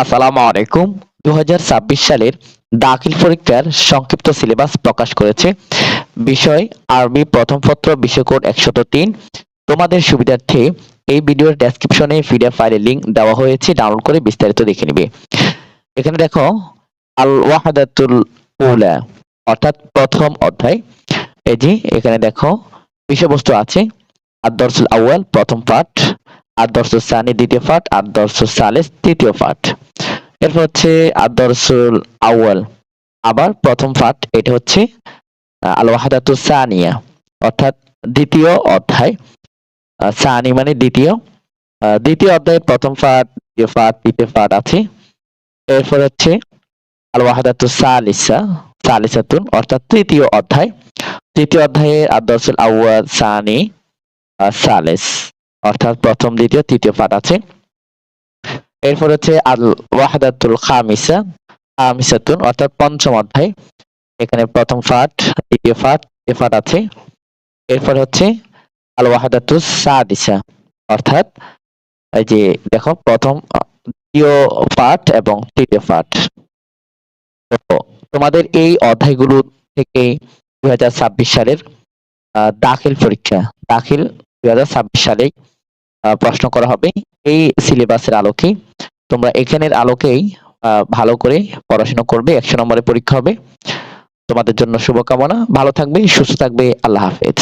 আসসালামু আলাইকুম। দু হাজার ছাব্বিশ সালের দাখিল পরীক্ষার সংক্ষিপ্ত সিলেবাস প্রকাশ করেছে। বিষয়, আরবি প্রথম পত্র বিষয়কোড একশত তিন। তোমাদের সুবিধার্থে এই ভিডিওর ডেসক্রিপশনে পিডিএফ ফাইলের লিংক দেওয়া হয়েছে ডাউনলোড করে বিস্তারিত দেখে নিবে। এখানে দেখো আল ওয়াহাদাতুল অর্থাৎ প্রথম অধ্যায়। এই যে, এখানে দেখো, বিষয়বস্তু আছে আদর্শুল আউয়াল, প্রথম পাঠ। আদর্শ সানি দ্বিতীয় পাঠ, আদর্শ সালেস তৃতীয় পাঠ। এরপর হচ্ছে আদর্শুল আউয়াল। আবার প্রথম পাঠ, এটা হচ্ছে আল ওয়াহাদাতু সানিয়া, অর্থাৎ দ্বিতীয় অধ্যায়। সানি মানে দ্বিতীয়। দ্বিতীয় অধ্যায়ে প্রথম পাঠ, দ্বিতীয় পাঠ, তৃতীয় পাঠ আছে। এরপর হচ্ছে আল ওয়াহাদাতু সালিসা, সালিসাতুন, অর্থাৎ তৃতীয় অধ্যায়। তৃতীয় অধ্যায়ে আদর্শুল আউয়াল, সানি সালেস। অর্থাৎ প্রথম, দ্বিতীয়, তৃতীয় পাঠ আছে। এরপর হচ্ছে আল ওয়াহাদাতুল খামিসা, খামিসাতুন, অর্থাৎ পঞ্চম অধ্যায়। এখানে প্রথম পাঠ, দ্বিতীয় পাঠ তৃতীয় পাঠ আছে। এরপর হচ্ছে আল ওয়াহাদাতুস সাদিসা, অর্থাৎ এই যে দেখো, প্রথম, দ্বিতীয় পাঠ এবং তৃতীয় পাঠ। তো তোমাদের এই অধ্যায়গুলো থেকে দুই হাজার ছাব্বিশ সালের দাখিল পরীক্ষা, দাখিল দুই হাজার ছাব্বিশ সালে প্রশ্ন করা হবে এই সিলেবাসের আলোকে। তোমরা এখানের আলোকেই ভালো করে পড়াশোনা করবে, একশো নম্বরের পরীক্ষা হবে। তোমাদের জন্য শুভকামনা। ভালো থাকবে, সুস্থ থাকবে। আল্লাহ হাফেজ।